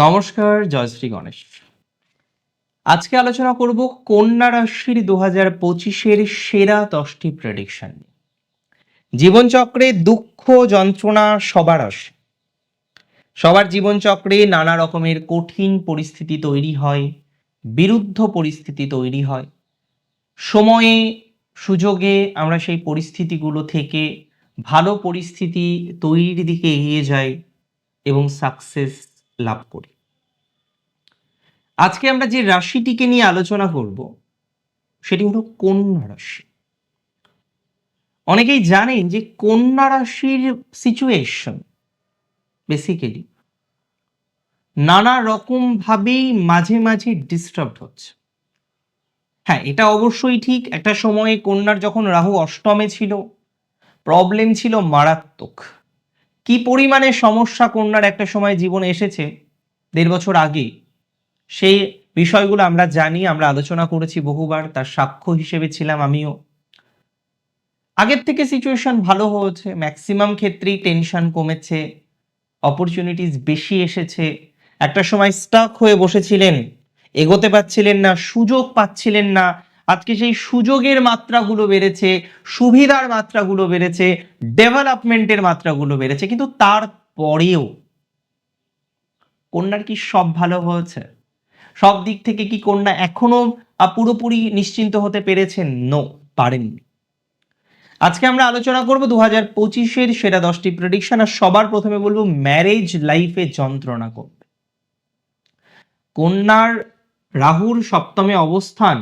নমস্কার জয়শ্রী গণেশ। আজকে আলোচনা করব কন্যা রাশির দু হাজার পঁচিশের সেরা দশটি প্রেডিকশন জীবনচক্রে দুঃখ, যন্ত্রণা সবার আসে। সবার জীবনচক্রে নানা রকমের কঠিন পরিস্থিতি তৈরি হয়, বিরুদ্ধ পরিস্থিতি তৈরি হয়। সময়ে, সুযোগে আমরা সেই পরিস্থিতিগুলো থেকে ভালো পরিস্থিতি তৈরির দিকে এগিয়ে যাই এবং সাকসেস লাভ করি। আজকে আমরা যে রাশিটিকে নিয়ে আলোচনা করব, সেটি হলো কন্যা রাশি। অনেকেই জানেন যে কন্যা রাশির সিচুয়েশন বেসিক্যালি নানা রকম ভাবেই মাঝে মাঝে ডিস্টার্ব হচ্ছে। হ্যাঁ এটা অবশ্যই ঠিক। একটা সময়ে কন্যার যখন রাহু অষ্টমে ছিল প্রবলেম ছিল মারাত্মক। কি পরিমাণে সমস্যা কন্যার একটা সময় জীবনে এসেছে দেড় বছর আগে, সেই বিষয়গুলো আমরা জানি, আমরা আলোচনা করেছি বহুবার, তার সাক্ষ্য হিসেবে ছিলাম আমিও। আগের থেকে সিচুয়েশন ভালো হয়েছে ম্যাক্সিমাম ক্ষেত্রেই টেনশন কমেছে অপরচুনিটিস বেশি এসেছে, একটা সময় স্টাক হয়ে বসেছিলেন, এগোতে পারছিলেন না, সুযোগ পাচ্ছিলেন না আজকে সেই সুযোগের মাত্রাগুলো বেড়েছে, সুবিধার মাত্রাগুলো বেড়েছে, ডেভেলপমেন্টের মাত্রাগুলো বেড়েছে, কিন্তু তারপরেও কন্যার কি সব ভালো হয়েছে? সব দিক থেকে কি কন্যা এখনও পুরোপুরি নিশ্চিন্ত হতে পেরেছেন নো, পারেননি। আজকে আমরা আলোচনা করব দু হাজার পঁচিশের সেরা দশটি প্রেডিকশন আর সবার প্রথমে বলব ম্যারেজ লাইফে যন্ত্রণা করবে কন্যার রাহুর সপ্তমে অবস্থান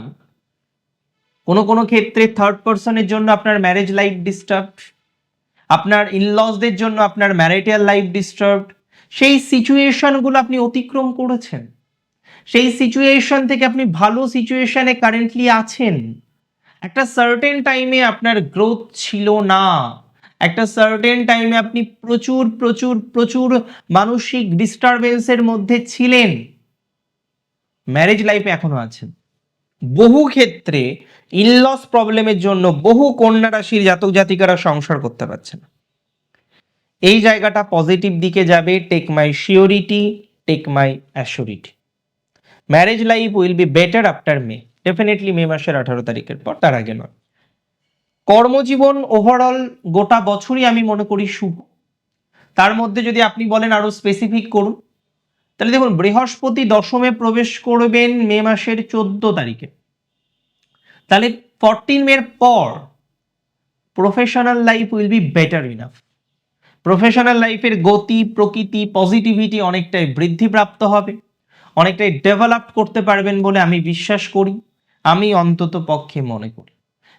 কোনো কোনো ক্ষেত্রে থার্ড পার্সনের জন্য আপনার ম্যারেজ লাইফ ডিস্টার্ব আপনার ইনলসদের জন্য আপনার ম্যারিটাল লাইফ ডিস্টার্ব সেই সিচুয়েশনগুলো আপনি অতিক্রম করেছেন। সেই সিচুয়েশন থেকে আপনি ভালো সিচুয়েশনে কারেন্টলি আছেন। একটা সার্টেন টাইমে আপনার গ্রোথ ছিল না। একটা সার্টেন টাইমে আপনি প্রচুর প্রচুর প্রচুর মানসিক ডিস্টারবেন্সের মধ্যে ছিলেন। ম্যারেজ লাইফে এখনও আছেন। বহু ক্ষেত্রে ইনলস প্রবলেমের জন্য বহু কন্যা রাশির জাতক জাতিকারা সংসার করতে পারছে না। এই জায়গাটা পজিটিভ দিকে যাবে take my surety take my assurity marriage life will be better after May definitely May মাসের আঠারো তারিখের পর, তার আগে নয়। কর্মজীবন ওভারঅল গোটা বছরই আমি মনে করি শুভ। তার মধ্যে যদি আপনি বলেন আরও স্পেসিফিক করুন তাহলে দেখুন, বৃহস্পতি দশমে প্রবেশ করবেন মে মাসের চোদ্দ তারিখে। তাহলে ফরটিন মের পর professional life will be better enough professional লাইফের গতি, প্রকৃতি পজিটিভিটি অনেকটাই বৃদ্ধিপ্রাপ্ত হবে। অনেকটাই ডেভেলপ করতে পারবেন বলে আমি বিশ্বাস করি। আমি অন্তত পক্ষে মনে করি।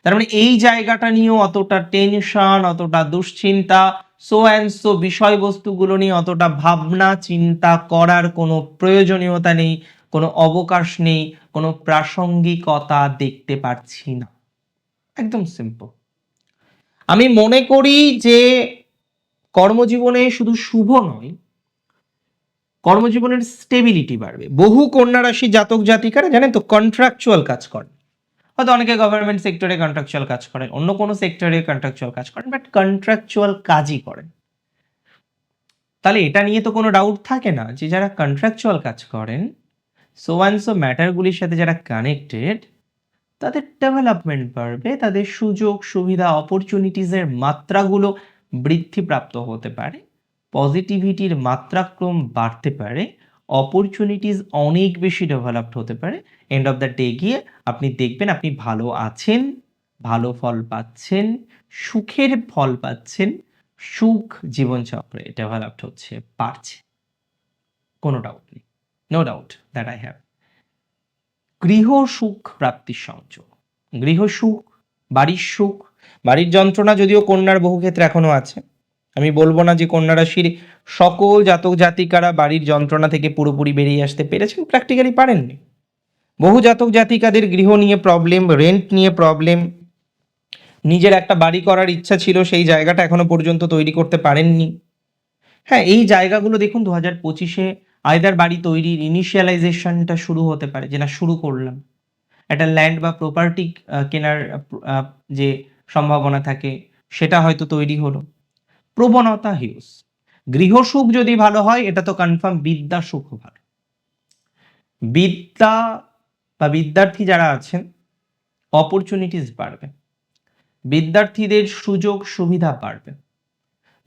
তার মানে এই জায়গাটা নিয়েও অতটা টেনশন অতটা দুশ্চিন্তা সো অ্যান্ড সো বিষয়বস্তুগুলো নিয়ে অতটা ভাবনা, চিন্তা করার কোনো প্রয়োজনীয়তা নেই, কোনো অবকাশ নেই, কোনো প্রাসঙ্গিকতা দেখতে পাচ্ছি না। একদম সিম্পল আমি মনে করি যে কর্মজীবনে শুধু শুভ নয়, কর্মজীবনের স্টেবিলিটি বাড়বে। বহু কন্যা রাশি জাতক জাতিকারা জানেন তো কন্ট্রাকচুয়াল কাজ করেন। হয়তো অনেকে গভর্নমেন্ট সেক্টরে কন্ট্রাকচুয়াল কাজ করেন, অন্য কোনো সেক্টরে কন্ট্রাকচুয়াল কাজ করেন বাট কন্ট্রাকচুয়াল কাজই করেন। তাহলে এটা নিয়ে তো কোনো ডাউট থাকে না যে যারা কন্ট্রাকচুয়াল কাজ করেন সো অ্যান্ড সো ম্যাটারগুলির সাথে যারা কানেক্টেড তাদের ডেভেলপমেন্ট বাড়বে, তাদের সুযোগ, সুবিধা অপরচুনিটিসের মাত্রাগুলো বৃদ্ধিপ্রাপ্ত হতে পারে পজিটিভিটির মাত্রাক্রম বাড়তে পারে অপরচুনিটিস অনেক বেশি ডেভেলপড হতে পারে। এন্ড অফ দ্য ডে গিয়ে আপনি দেখবেন আপনি ভালো আছেন, ভালো ফল পাচ্ছেন, সুখের ফল পাচ্ছেন, সুখ জীবনচক্রে ডেভেলপড হচ্ছে পারছে কোনো ডাউট নেই। No doubt that I have গৃহ সুখ প্রাপ্তির সংযোগ। গৃহ সুখ, বাড়ির সুখ, বাড়ির যন্ত্রণা যদিও কন্যার বহু ক্ষেত্রে এখনও আছে। আমি বলব না যে কন্যা রাশির সকল জাতক জাতিকারা বাড়ির যন্ত্রণা থেকে পুরোপুরি বেরিয়ে আসতে পেরেছেন প্র্যাকটিক্যালি পারেননি। বহু জাতক জাতিকাদের গৃহ নিয়ে প্রবলেম রেন্ট নিয়ে প্রবলেম নিজের একটা বাড়ি করার ইচ্ছা ছিল, সেই জায়গাটা এখনও পর্যন্ত তৈরি করতে পারেননি। হ্যাঁ এই জায়গাগুলো দেখুন, দু হাজার পঁচিশে আয়দার বাড়ি তৈরির ইনিশিয়ালাইজেশনটা শুরু হতে পারে, যে না, শুরু করলাম। একটা ল্যান্ড বা প্রপার্টি কেনার যে সম্ভাবনা থাকে, সেটা হয়তো তৈরি হলো। প্রবণতা হিউজ। গৃহসুখ যদি ভালো হয়, এটা তো কনফার্ম বিদ্যা সুখ ভালো। বিদ্যা বা বিদ্যার্থী যারা আছেন অপরচুনিটিস বাড়বে। বিদ্যার্থীদের সুযোগ সুবিধা বাড়বে।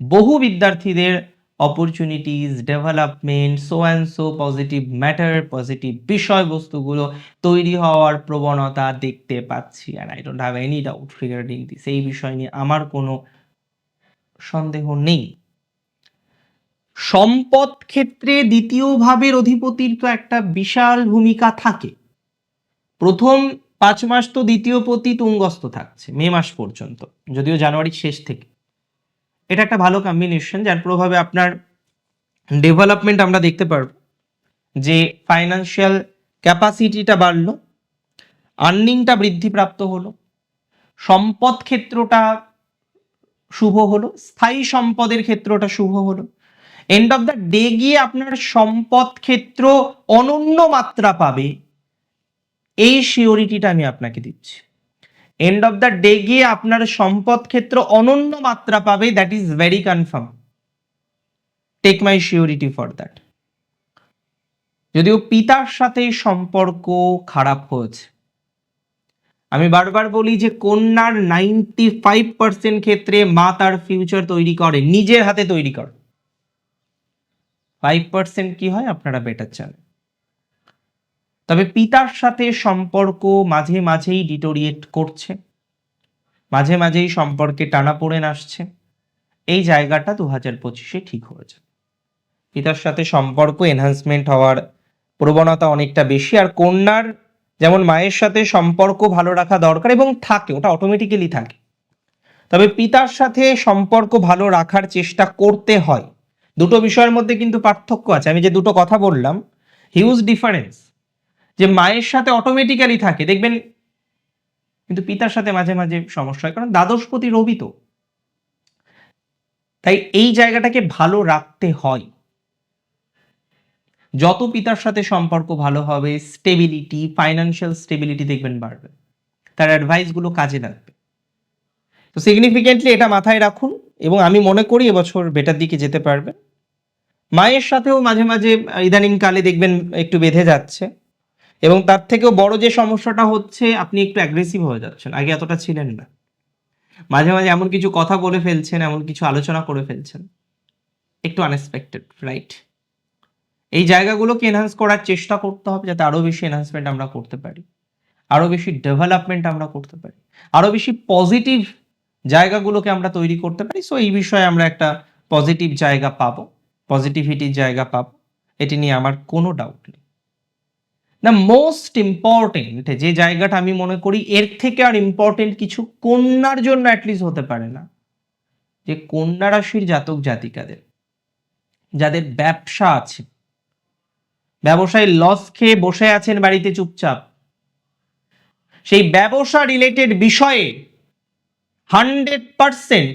বহু বিদ্যার্থীদের opportunities development so and so positive matter positive বিষয়বস্তুগুলো তৈরি হওয়ার প্রবণতা দেখতে পাচ্ছি। আর I don't have any doubt regarding this এই বিষয় নিয়ে আমার কোনো সন্দেহ নেই। সম্পদ ক্ষেত্রে দ্বিতীয় ভাবের অধিপতির তো একটা বিশাল ভূমিকা থাকে। প্রথম পাঁচ মাস তো দ্বিতীয় পতি তুঙ্গস্থ থাকছে, মে মাস পর্যন্ত, যদিও জানুয়ারির শেষ থেকে। এটা একটা ভালো কম্বিনেশন যার প্রভাবে আপনার ডেভেলপমেন্ট আমরা দেখতে পারব। যে ফাইন্যান্সিয়াল ক্যাপাসিটিটা বাড়লো আর্নিংটা বৃদ্ধিপ্রাপ্ত হলো, সম্পদ ক্ষেত্রটা শুভ হলো, স্থায়ী সম্পদের ক্ষেত্রটা শুভ হলো। এন্ড অফ দ্য ডে গিয়ে আপনার সম্পদ ক্ষেত্র অনন্য মাত্রা পাবে। এই শিওরিটিটা আমি আপনাকে দিচ্ছি। এন্ড অফ দ্য ডে গিয়ে আপনার সম্পদ ক্ষেত্র অনন্য মাত্রা পাবে that is very confirm take my surety for that যদিও পিতার সাথে সম্পর্ক খারাপ হয়েছে আমি বারবার বলি যে কন্যার নাইনটি ফাইভ পার্সেন্ট ক্ষেত্রে মা তার ফিউচার তৈরি করে, নিজের হাতে তৈরি করে। ফাইভ পার্সেন্ট কি হয় আপনারা বেটার জানেন। তবে পিতার সাথে সম্পর্ক মাঝে মাঝেই ডিটোরিয়েট করছে, মাঝে মাঝেই সম্পর্কে টানা টানাপোড়েন আসছে। এই জায়গাটা দু হাজার পঁচিশে ঠিক হয়ে হয়েছে পিতার সাথে সম্পর্ক এনহান্সমেন্ট হওয়ার প্রবণতা অনেকটা বেশি, আর কন্যার যেমন মায়ের সাথে সম্পর্ক ভালো রাখা দরকার এবং থাকে, ওটা অটোমেটিক্যালি থাকে। তবে পিতার সাথে সম্পর্ক ভালো রাখার চেষ্টা করতে হয়। দুটো বিষয়ের মধ্যে কিন্তু পার্থক্য আছে। আমি যে দুটো কথা বললাম হিউজ ডিফারেন্স যে মায়ের সাথে অটোমেটিক্যালি থাকে, দেখবেন কিন্তু পিতার সাথে মাঝে মাঝে সমস্যা হয়, কারণ দ্বাদশপতি রবি তো। তাই এই জায়গাটাকে ভালো রাখতে হয়। যত পিতার সাথে সম্পর্ক ভালো হবে স্টেবিলিটি ফাইন্যান্সিয়াল স্টেবিলিটি দেখবেন বাড়বে। তার অ্যাডভাইসগুলো কাজে লাগবে। তো সিগনিফিকেন্টলি এটা মাথায় রাখুন এবং আমি মনে করি এবছর বেটার দিকে যেতে পারবে। মায়ের সাথেও মাঝে মাঝে ইদানিং কালে দেখবেন একটু বেঁধে যাচ্ছে এবং তার থেকেও বড় যে সমস্যাটা হচ্ছে, আপনি একটু অ্যাগ্রেসিভ হয়ে যাচ্ছেন। আগে এতটা ছিলেন না। মাঝে মাঝে এমন কিছু কথা বলে ফেলছেন, এমন কিছু আলোচনা করে ফেলছেন। একটু আনএক্সপেক্টেড রাইট এই জায়গাগুলোকে এনহান্স করার চেষ্টা করতে হবে যাতে আরও বেশি এনহান্সমেন্ট আমরা করতে পারি। আরও বেশি ডেভেলপমেন্ট আমরা করতে পারি। আরও বেশি পজিটিভ জায়গাগুলোকে আমরা তৈরি করতে পারি। সো এই বিষয়ে আমরা একটা পজিটিভ জায়গা পাবো। পজিটিভিটির জায়গা পাবো। এটি নিয়ে আমার কোনো ডাউট নেই। দ্য মোস্ট ইম্পর্টেন্ট যে জায়গাটা আমি মনে করি, এর থেকে আর ইম্পর্টেন্ট কিছু কন্যার জন্য অ্যাটলিস্ট হতে পারে না। যে কন্যা রাশির জাতক জাতিকাদের, যাদের ব্যবসা আছে ব্যবসায় লস খেয়ে বসে আছেন বাড়িতে চুপচাপ। সেই ব্যবসা রিলেটেড বিষয়ে হান্ড্রেড পারসেন্ট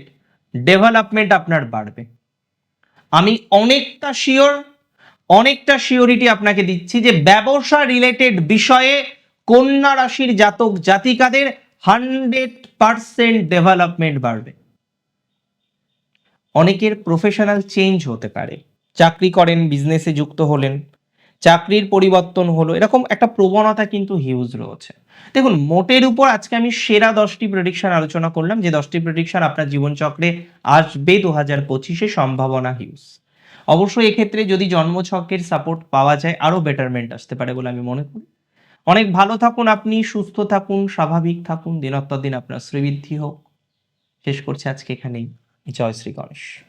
ডেভেলপমেন্ট আপনার বাড়বে। আমি অনেকটা শিওর অনেকটা শিওরিটি আপনাকে দিচ্ছি যে ব্যবসা রিলেটেড বিষয়ে কন্যা রাশির জাতক জাতিকাদের হান্ড্রেড পারসেন্ট ডেভেলপমেন্ট বাড়বে। অনেকের প্রফেশনাল চেঞ্জ হতে পারে। চাকরি করেন বিজনেসে যুক্ত হলেন চাকরির পরিবর্তন হলো, এরকম একটা প্রবণতা কিন্তু হিউজ রয়েছে। দেখুন, মোটের উপর আজকে আমি সেরা দশটি প্রেডিকশন আলোচনা করলাম, যে দশটি প্রেডিকশন আপনার জীবনচক্রে আসবে দু হাজার পঁচিশে সম্ভাবনা হিউজ অবশ্যই এক্ষেত্রে যদি জন্মছকের সাপোর্ট পাওয়া যায়, আরও বেটারমেন্ট আসতে পারে বলে আমি মনে করি। অনেক ভালো থাকুন আপনি, সুস্থ থাকুন, স্বাভাবিক থাকুন দিনত্তর দিন আপনার শ্রীবৃদ্ধি হোক। শেষ করছে আজকে এখানেই। জয় শ্রী গণেশ।